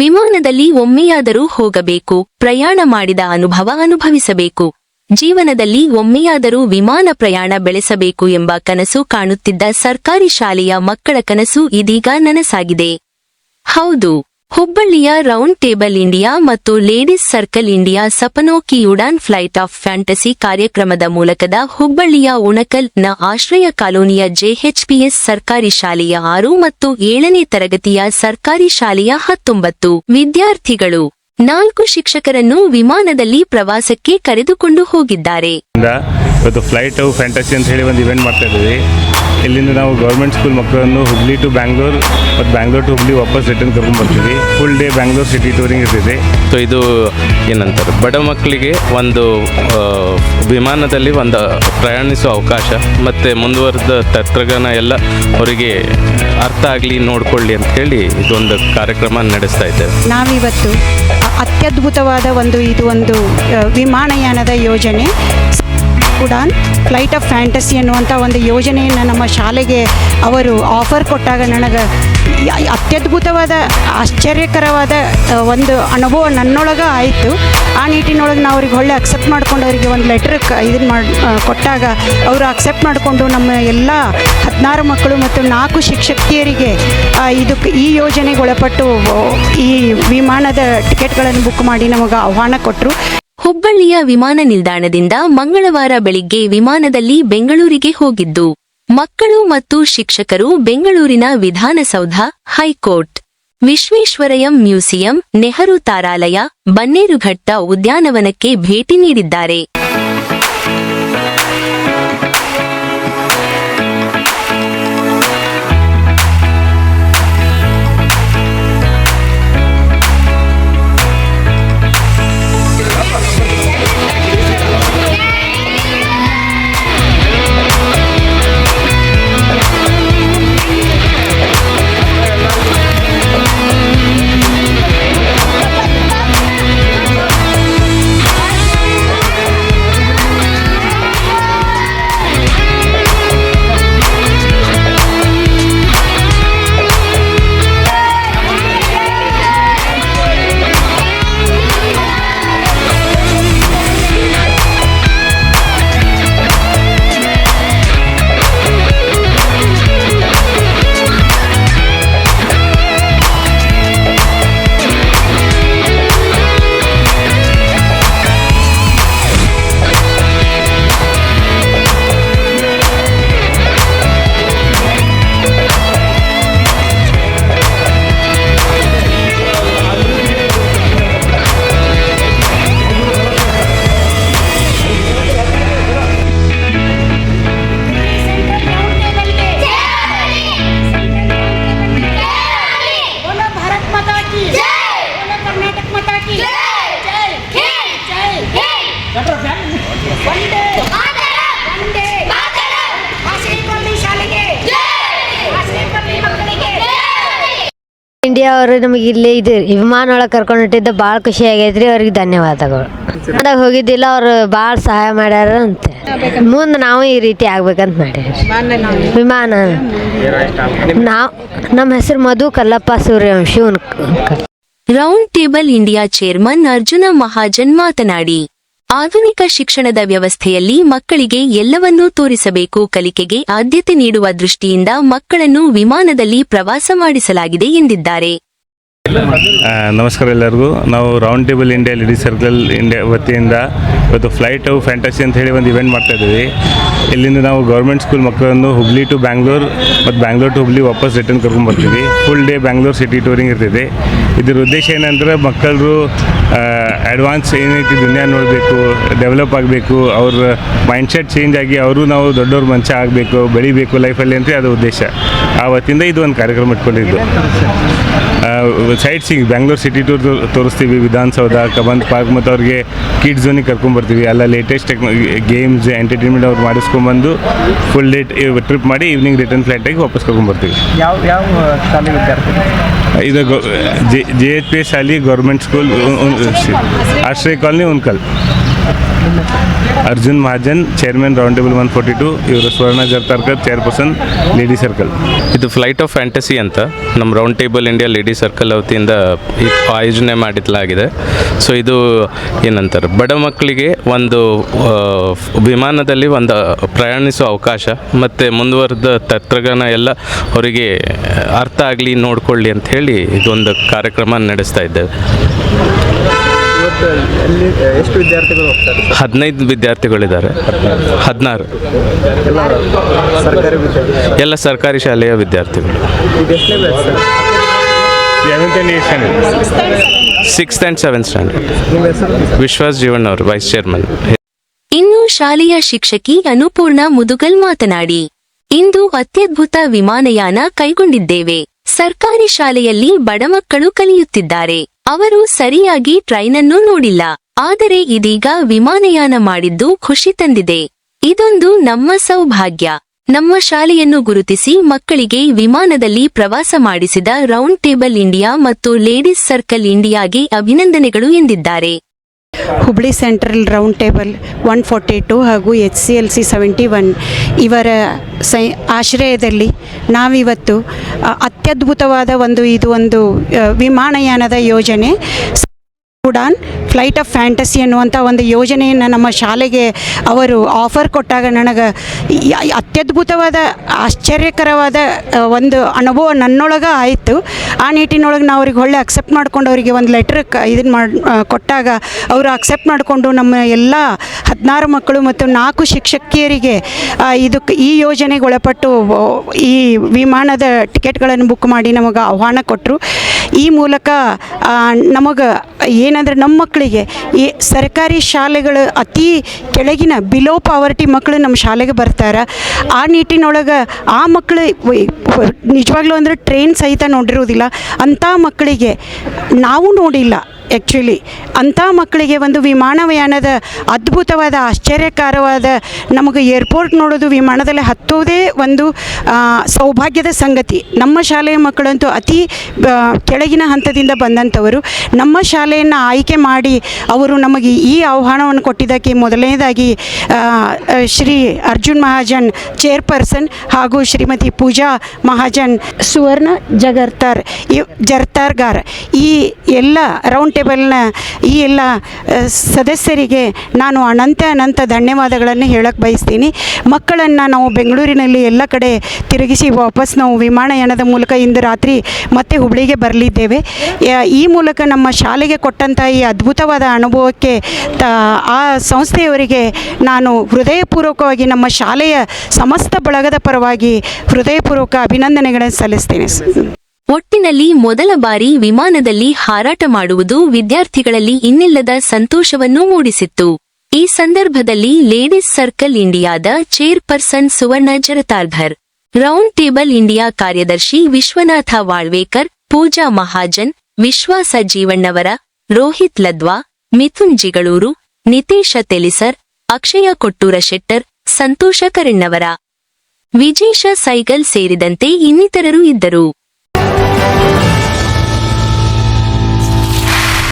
ವಿಮಾನದಲ್ಲಿ ಒಮ್ಮೆಯಾದರೂ ಹೋಗಬೇಕು, ಪ್ರಯಾಣ ಮಾಡಿದ ಅನುಭವ ಅನುಭವಿಸಬೇಕು. ಜೀವನದಲ್ಲಿ ಒಮ್ಮೆಯಾದರೂ ವಿಮಾನ ಪ್ರಯಾಣ ಬೆಳೆಸಬೇಕು ಎಂಬ ಕನಸು ಕಾಣುತ್ತಿದ್ದ ಸರ್ಕಾರಿ ಶಾಲೆಯ ಮಕ್ಕಳ ಕನಸು ಇದೀಗ ನನಸಾಗಿದೆ. ಹೌದು. ಹುಬ್ಬಳ್ಳಿಯ ರೌಂಡ್ ಟೇಬಲ್ ಇಂಡಿಯಾ ಮತ್ತು ladies circle India Sapnon ki Udaan flight of fantasy ಕಾರ್ಯಕ್ರಮದ ಮೂಲಕದ ಹುಬ್ಬಳ್ಳಿಯ ಉಣಕಲ್ನ ಆಶ್ರಯ ಕಾಲೋನಿಯ ಜೆಎಚ್ಪಿಎಸ್ ಸರ್ಕಾರಿ ಶಾಲೆಯ ಆರು ಮತ್ತು ಏಳನೇ ತರಗತಿಯ ಸರ್ಕಾರಿ ಶಾಲೆಯ ಹತ್ತೊಂಬತ್ತು ವಿದ್ಯಾರ್ಥಿಗಳು. ನಾಲ್ಕು ಶಿಕ್ಷಕರನ್ನು ವಿಮಾನದಲ್ಲಿ ಪ್ರವಾಸಕ್ಕೆ ಕರೆದುಕೊಂಡು ಹೋಗಿದ್ದಾರೆ. ಇವತ್ತು ಫ್ಲೈಟ್ ಫ್ಯಾಂಟಸಿ ಅಂತ ಹೇಳಿ ಒಂದು ಇವೆಂಟ್ ಮಾಡ್ತಾ ಇದ್ದೀವಿ. ಇಲ್ಲಿಂದ ನಾವು ಗೌರ್ಮೆಂಟ್ ಸ್ಕೂಲ್ ಮಕ್ಕಳನ್ನು ಹುಬ್ಳಿ ಟು ಬ್ಯಾಂಗ್ಳೂರ್ ಮತ್ತು ಬ್ಯಾಂಗ್ಳೂರ್ ಟು ಹುಬ್ಳಿ ವಾಪಸ್ ರಿಟರ್ನ್ ಕರ್ಕೊಂಡು ಬರ್ತೀವಿ full day Bangalore city touring ಇರ್ತಿದೆ so ಇದು ಏನಂತಾರೆ? ಬಡ ಮಕ್ಕಳಿಗೆ ಒಂದು ವಿಮಾನದಲ್ಲಿ ಒಂದು ಪ್ರಯಾಣಿಸುವ ಅವಕಾಶ ಮತ್ತು ಮುಂದುವರೆದ ತಂತ್ರಜ್ಞಾನ ಎಲ್ಲ ಅವರಿಗೆ ಅರ್ಥ ಆಗಲಿ ನೋಡ್ಕೊಳ್ಳಿ ಅಂತ ಹೇಳಿ ಇದೊಂದು ಕಾರ್ಯಕ್ರಮ ನಡೆಸ್ತಾ ಇದ್ದೇವೆ. ನಾವಿವತ್ತು ಅತ್ಯದ್ಭುತವಾದ ಒಂದು ಇದು ಒಂದು ವಿಮಾನಯಾನದ ಯೋಜನೆ. ಉಡಾನ್ ಫ್ಲೈಟ್ ಆಫ್ ಫ್ಯಾಂಟಸಿ ಅನ್ನುವಂಥ ಒಂದು ಯೋಜನೆಯನ್ನು ನಮ್ಮ ಶಾಲೆಗೆ ಅವರು ಆಫರ್ ಕೊಟ್ಟಾಗ ನನಗೆ ಅತ್ಯದ್ಭುತವಾದ, ಆಶ್ಚರ್ಯಕರವಾದ ಒಂದು ಅನುಭವ ನನ್ನೊಳಗೆ ಆಯಿತು. ಆ ನಿಟ್ಟಿನೊಳಗೆ ನಾವು ಅವ್ರಿಗೆ ಒಳ್ಳೆ ಅಕ್ಸೆಪ್ಟ್ ಮಾಡ್ಕೊಂಡು ಅವರಿಗೆ ಒಂದು ಲೆಟ್ರ್ ಇದನ್ನು ಮಾಡಿ ಕೊಟ್ಟಾಗ ಅವರು ಅಕ್ಸೆಪ್ಟ್ ಮಾಡಿಕೊಂಡು ನಮ್ಮ ಎಲ್ಲ ಹದಿನಾರು ಮಕ್ಕಳು ಮತ್ತು ನಾಲ್ಕು ಶಿಕ್ಷಕಿಯರಿಗೆ ಇದಕ್ಕೆ ಈ ಯೋಜನೆಗೆ ಒಳಪಟ್ಟು, ಈ ವಿಮಾನದ ಟಿಕೆಟ್ಗಳನ್ನು ಬುಕ್ ಮಾಡಿ ನಮಗೆ ಆಹ್ವಾನ ಕೊಟ್ಟರು ಹುಬ್ಬಳ್ಳಿಯ ವಿಮಾನ ನಿಲ್ದಾಣದಿಂದ ಮಂಗಳವಾರ ಬೆಳಿಗ್ಗೆ ವಿಮಾನದಲ್ಲಿ ಬೆಂಗಳೂರಿಗೆ ಹೋಗಿದ್ದು, ಮಕ್ಕಳು ಮತ್ತು ಶಿಕ್ಷಕರು ಬೆಂಗಳೂರಿನ Vidhana Soudha, high court, Visvesvaraya museum, Nehru ತಾರಾಲಯ, Bannerghatta ಉದ್ಯಾನವನಕ್ಕೆ ಭೇಟಿ ನೀಡಿದ್ದಾರೆ. ಇಂಡಿಯಾ ಅವರು ನಮಗೆ ಇಲ್ಲಿ ಇದು ವಿಮಾನ ಒಳಗೆ ಕರ್ಕೊಂಡು ಹೊಂಟಿದ್ದು ಭಾಳ ಖುಷಿ ಆಗೈತ್ರಿ. ಅವ್ರಿಗೆ ಧನ್ಯವಾದಗಳು. ಅದಾಗ ಹೋಗಿದ್ದಿಲ್ಲ, ಅವರು ಭಾಳ ಸಹಾಯ ಮಾಡ್ಯಾರ ಅಂತ. ಮುಂದೆ ನಾವು ಈ ರೀತಿ ಆಗ್ಬೇಕಂತ ಮಾಡಿ ವಿಮಾನ. ನಾವು ನಮ್ಮ ಹೆಸರು Madhu Kallappa Suryavanshi round table India chairman Arjuna Mahajan ಮಾತನಾಡಿ ಆಧುನಿಕ ಶಿಕ್ಷಣದ ವ್ಯವಸ್ಥೆಯಲ್ಲಿ ಮಕ್ಕಳಿಗೆ ಎಲ್ಲವನ್ನೂ ತೋರಿಸಬೇಕು, ಕಲಿಕೆಗೆ ಆದ್ಯತೆ ನೀಡುವ ದೃಷ್ಟಿಯಿಂದ ಮಕ್ಕಳನ್ನು ವಿಮಾನದಲ್ಲಿ ಪ್ರವಾಸ ಮಾಡಿಸಲಾಗಿದೆ ಎಂದಿದ್ದಾರೆ. ನಮಸ್ಕಾರ ಎಲ್ಲರಿಗೂ. ನಾವು round table India lady circle India ವತಿಯಿಂದ ಇವತ್ತು ಫ್ಲೈಟ್ ಫ್ಯಾಂಟಸಿ ಅಂತ ಹೇಳಿ ಒಂದು ಇವೆಂಟ್ ಮಾಡ್ತಾ ಇದ್ದೀವಿ. ಇಲ್ಲಿಂದ ನಾವು ಗೌರ್ಮೆಂಟ್ ಸ್ಕೂಲ್ ಮಕ್ಕಳನ್ನು ಹುಬ್ಳಿ ಟು ಬ್ಯಾಂಗ್ಳೂರ್ ಮತ್ತು ಬ್ಯಾಂಗ್ಳೂರ್ ಟು ಹುಬ್ಳಿ ವಾಪಸ್ ರಿಟರ್ನ್ ಕರ್ಕೊಂಡು ಬರ್ತೀವಿ. Full day Bangalore city touring ಇರ್ತಿದೆ ಇದ್ರ ಉದ್ದೇಶ ಏನಂದ್ರೆ ಮಕ್ಕಳು ಅಡ್ವಾನ್ಸ್ ಏನೈತಿ ದುನಿಯಾ ನೋಡಬೇಕು ಡೆವಲಪ್ ಆಗಬೇಕು, ಅವ್ರ ಮೈಂಡ್ಸೆಟ್ ಚೇಂಜ್ ಆಗಿ ಅವರು ನಾವು ದೊಡ್ಡವ್ರ ಮನುಷ್ಯ ಆಗಬೇಕು, ಬೆಳಿಬೇಕು ಲೈಫಲ್ಲಿ ಅಂತ ಅದು ಉದ್ದೇಶ. ಆ ವತಿಯಿಂದ ಇದು ಒಂದು ಕಾರ್ಯಕ್ರಮ ಇಟ್ಕೊಂಡಿದ್ದು. Sightseeing Bangalore city tour ತೋರಿಸ್ತೀವಿ ವಿಧಾನಸೌಧ ಕಬಂದ್ ಪಾರ್ಕ್ ಮತ್ತು ಅವ್ರಿಗೆ ಕಿಡ್ಸ್ ಝೋನಿಗೆ ಕರ್ಕೊಂಬರ್ತೀವಿ ಎಲ್ಲ ಲೇಟೆಸ್ಟ್ ಟೆಕ್ನ ಗೇಮ್ಸ್ ಎಂಟರ್ಟೈನ್ಮೆಂಟ್ ಅವ್ರು ಮಾಡಿಸ್ಕೊಂಬಂದು ಫುಲ್ ಡೇಟ್ ಟ್ರಿಪ್ ಮಾಡಿ ಈವ್ನಿಂಗ್ ರಿಟರ್ನ್ ಫ್ಲೈಟಾಗಿ ವಾಪಸ್ ಕರ್ಕೊಂಬರ್ತೀವಿ ಯಾವ ಯಾವ ಶಾಲೆ ವಿದ್ಯಾರ್ಥಿ ಇದು J J H P S ಶಾಲಿ government school Ashraya colony Unkal. Arjun Mahajan chairman round table one forty two ಇವರು Swarna Jartarkar chairperson lady circle ಇದು ಫ್ಲೈಟ್ ಆಫ್ ಫ್ಯಾಂಟಸಿ ಅಂತ. ನಮ್ಮ round table India lady circle ವತಿಯಿಂದ ಈ ಆಯೋಜನೆ ಮಾಡಿದ್ಲಾಗಿದೆ. So ಇದು ಏನಂತಾರೆ? ಬಡ ಮಕ್ಕಳಿಗೆ ಒಂದು ವಿಮಾನದಲ್ಲಿ ಒಂದು ಪ್ರಯಾಣಿಸುವ ಅವಕಾಶ ಮತ್ತು ಮುಂದುವರೆದ ತತ್ರಜ್ಞಾನ ಎಲ್ಲ ಅವರಿಗೆ ಅರ್ಥ ಆಗಲಿ, ನೋಡ್ಕೊಳ್ಳಿ ಅಂತ ಹೇಳಿ ಇದೊಂದು ಕಾರ್ಯಕ್ರಮ ನಡೆಸ್ತಾ ಇದ್ದೇವೆ. ಎಷ್ಟು ವಿದ್ಯಾರ್ಥಿಗಳು ಹೋಗ್ತಾರೆ? ಹದಿನೈದು ವಿದ್ಯಾರ್ಥಿಗಳಿದ್ದಾರೆ. ಹದಿನಾರು. ಎಲ್ಲ ಸರ್ಕಾರಿ ವಿದ್ಯಾರ್ಥಿ ಎಲ್ಲ ಸರ್ಕಾರಿ ಶಾಲೆಯ ವಿದ್ಯಾರ್ಥಿಗಳು. ಇದು ಎಷ್ಟನೇ batch sir sixth and seventh standard ನಿಮ್ಮ ಹೆಸರು? ವಿಶ್ವಾಸ್ ಜೀವನ್ ಅವರು ವೈಸ್ ಚೇರ್ಮನ್ ಇನ್ನು ಶಾಲೆಯ ಶಿಕ್ಷಕಿ ಅನುಪೂರ್ಣ ಮುದುಗಲ್ ಮಾತನಾಡಿ ಇಂದು ಅತ್ಯದ್ಭುತ ವಿಮಾನಯಾನ ಕೈಗೊಂಡಿದ್ದೇವೆ. ಸರ್ಕಾರಿ ಶಾಲೆಯಲ್ಲಿ ಬಡ ಮಕ್ಕಳು ಕಲಿಯುತ್ತಿದ್ದಾರೆ. ಅವರು ಸರಿಯಾಗಿ ಟ್ರೈನನ್ನು ನೋಡಿಲ್ಲ. ಆದರೆ ಇದೀಗ ವಿಮಾನಯಾನ ಮಾಡಿದ್ದು ಖುಷಿ ತಂದಿದೆ. ಇದೊಂದು ನಮ್ಮ ಸೌಭಾಗ್ಯ. ನಮ್ಮ ಶಾಲೆಯನ್ನು ಗುರುತಿಸಿ ಮಕ್ಕಳಿಗೆ ವಿಮಾನದಲ್ಲಿ ಪ್ರವಾಸ ಮಾಡಿಸಿದ ರೌಂಡ್ ಟೇಬಲ್ ಇಂಡಿಯಾ ಮತ್ತು ಲೇಡೀಸ್ ಸರ್ಕಲ್ ಇಂಡಿಯಾಗೆ ಅಭಿನಂದನೆಗಳು ಎಂದಿದ್ದಾರೆ. Hubli central round table one forty two ಹಾಗೂ H C L C seventy one. ಇವರ ಸೈ, ಆಶ್ರಯದಲ್ಲಿ ನಾವಿವತ್ತು ಅತ್ಯದ್ಭುತವಾದ ಒಂದು, ಇದು ಒಂದು ವಿಮಾನಯಾನದ ಯೋಜನೆ ಉಡಾನ್ ಫ್ಲೈಟ್ ಆಫ್ ಫ್ಯಾಂಟಸಿ ಅನ್ನುವಂಥ ಒಂದು ಯೋಜನೆಯನ್ನು ನಮ್ಮ ಶಾಲೆಗೆ ಅವರು ಆಫರ್ ಕೊಟ್ಟಾಗ ನನಗೆ ಅತ್ಯದ್ಭುತವಾದ, ಆಶ್ಚರ್ಯಕರವಾದ ಒಂದು ಅನುಭವ ನನ್ನೊಳಗೆ ಆಯಿತು. ಆ ನಿಟ್ಟಿನೊಳಗೆ ನಾವು ಅವ್ರಿಗೆ ಒಳ್ಳೆ ಅಕ್ಸೆಪ್ಟ್ ಮಾಡ್ಕೊಂಡು ಅವರಿಗೆ ಒಂದು ಲೆಟ್ರ್ ಕ ಇದನ್ನು ಮಾಡಿ ಕೊಟ್ಟಾಗ ಅವರು ಅಕ್ಸೆಪ್ಟ್ ಮಾಡಿಕೊಂಡು ನಮ್ಮ ಎಲ್ಲ ಹದಿನಾರು ಮಕ್ಕಳು ಮತ್ತು ನಾಲ್ಕು ಶಿಕ್ಷಕಿಯರಿಗೆ ಇದಕ್ಕೆ ಈ ಯೋಜನೆಗೆ ಒಳಪಟ್ಟು ಈ ವಿಮಾನದ ಟಿಕೆಟ್ಗಳನ್ನು ಬುಕ್ ಮಾಡಿ ನಮಗೆ ಆಹ್ವಾನ ಕೊಟ್ಟರು ಈ ಮೂಲಕ ನಮಗೆ ಏನಂದ್ರೆ ನಮ್ಮ ಮಕ್ಕಳಿಗೆ ಈ ಸರ್ಕಾರಿ ಶಾಲೆಗಳು ಅತಿ ಕೆಳಗಿನ ಬಿಲೋ ಪಾವರ್ಟಿ ಮಕ್ಕಳು ನಮ್ಮ ಶಾಲೆಗೆ ಬರ್ತಾರೆ. ಆ ನಿಟ್ಟಿನೊಳಗೆ ಆ ಮಕ್ಕಳು ನಿಜವಾಗ್ಲೂ ಅಂದರೆ ಟ್ರೈನ್ ಸಹಿತ ನೋಡಿರೋದಿಲ್ಲ ಅಂಥ ಮಕ್ಕಳಿಗೆ ನಾವು ನೋಡಿಲ್ಲ. ಆ್ಯಕ್ಚುಲಿ ಅಂಥ ಮಕ್ಕಳಿಗೆ ಒಂದು ವಿಮಾನಯಾನದ ಅದ್ಭುತವಾದ, ಆಶ್ಚರ್ಯಕರವಾದ, ನಮಗೆ ಏರ್ಪೋರ್ಟ್ ನೋಡೋದು ವಿಮಾನದಲ್ಲಿ ಹತ್ತೋದೇ ಒಂದು ಸೌಭಾಗ್ಯದ ಸಂಗತಿ. ನಮ್ಮ ಶಾಲೆಯ ಮಕ್ಕಳಂತೂ ಅತಿ ಕೆಳಗಿನ ಹಂತದಿಂದ ಬಂದಂಥವರು, ನಮ್ಮ ಶಾಲೆಯನ್ನು ಆಯ್ಕೆ ಮಾಡಿ ಅವರು ನಮಗೆ ಈ ಆಹ್ವಾನವನ್ನು ಕೊಟ್ಟಿದ್ದಕ್ಕೆ ಮೊದಲನೇದಾಗಿ ಶ್ರೀ ಅರ್ಜುನ್ ಮಹಾಜನ್ ಚೇರ್ಪರ್ಸನ್ ಹಾಗೂ ಶ್ರೀಮತಿ ಪೂಜಾ ಮಹಾಜನ್ ಸುವರ್ಣ ಜಗರ್ತಾರ್ ಇವ್ ಜರ್ತಾರ್ಗಾರ್ ಈ ಎಲ್ಲ ರೌಂಡ್ ಟೇಬಲ್ನ ಈ ಎಲ್ಲ ಸದಸ್ಯರಿಗೆ ನಾನು ಅನಂತ ಅನಂತ ಧನ್ಯವಾದಗಳನ್ನು ಹೇಳಕ್ಕೆ ಬಯಸ್ತೀನಿ. ಮಕ್ಕಳನ್ನು ನಾವು ಬೆಂಗಳೂರಿನಲ್ಲಿ ಎಲ್ಲ ಕಡೆ ತಿರುಗಿಸಿ ವಾಪಸ್ ನಾವು ವಿಮಾನಯಾನದ ಮೂಲಕ ಇಂದು ರಾತ್ರಿ ಮತ್ತೆ ಹುಬ್ಳಿಗೆ ಬರಲಿದ್ದೇವೆ. ಈ ಮೂಲಕ ನಮ್ಮ ಶಾಲೆಗೆ ಕೊಟ್ಟಂಥ ಈ ಅದ್ಭುತವಾದ ಅನುಭವಕ್ಕೆ ತ, ಆ ಸಂಸ್ಥೆಯವರಿಗೆ ನಾನು ಹೃದಯಪೂರ್ವಕವಾಗಿ ನಮ್ಮ ಶಾಲೆಯ ಸಮಸ್ತ ಬಳಗದ ಪರವಾಗಿ ಹೃದಯಪೂರ್ವಕ ಅಭಿನಂದನೆಗಳನ್ನು ಸಲ್ಲಿಸ್ತೇನೆ. ಒಟ್ಟಿನಲ್ಲಿ ಮೊದಲ ಬಾರಿ ವಿಮಾನದಲ್ಲಿ ಹಾರಾಟ ಮಾಡುವುದು ವಿದ್ಯಾರ್ಥಿಗಳಲ್ಲಿ ಇನ್ನಿಲ್ಲದ ಸಂತೋಷವನ್ನು ಮೂಡಿಸಿತ್ತು. ಈ ಸಂದರ್ಭದಲ್ಲಿ ಲೇಡೀಸ್ ಸರ್ಕಲ್ ಇಂಡಿಯಾದ chairperson Suvarna Jartardhar, round table India ಕಾರ್ಯದರ್ಶಿ ವಿಶ್ವನಾಥ ವಾಳ್ವೇಕರ್, ಪೂಜಾ ಮಹಾಜನ್ ವಿಶ್ವಾಸ ಜೀವಣ್ಣವರ ರೋಹಿತ್ ಲದ್ವಾ, ಮಿಥುನ್ ಜಿಗಳೂರು, ನಿತೇಶ ತೆಲಿಸರ್, ಅಕ್ಷಯ ಕೊಟ್ಟೂರ ಶೆಟ್ಟರ್, ಸಂತೋಷ ಕರೆಣ್ಣವರ, ವಿಜೇಶ ಸೈಗಲ್ ಸೇರಿದಂತೆ ಇನ್ನಿತರರು ಇದ್ದರು. Thank you.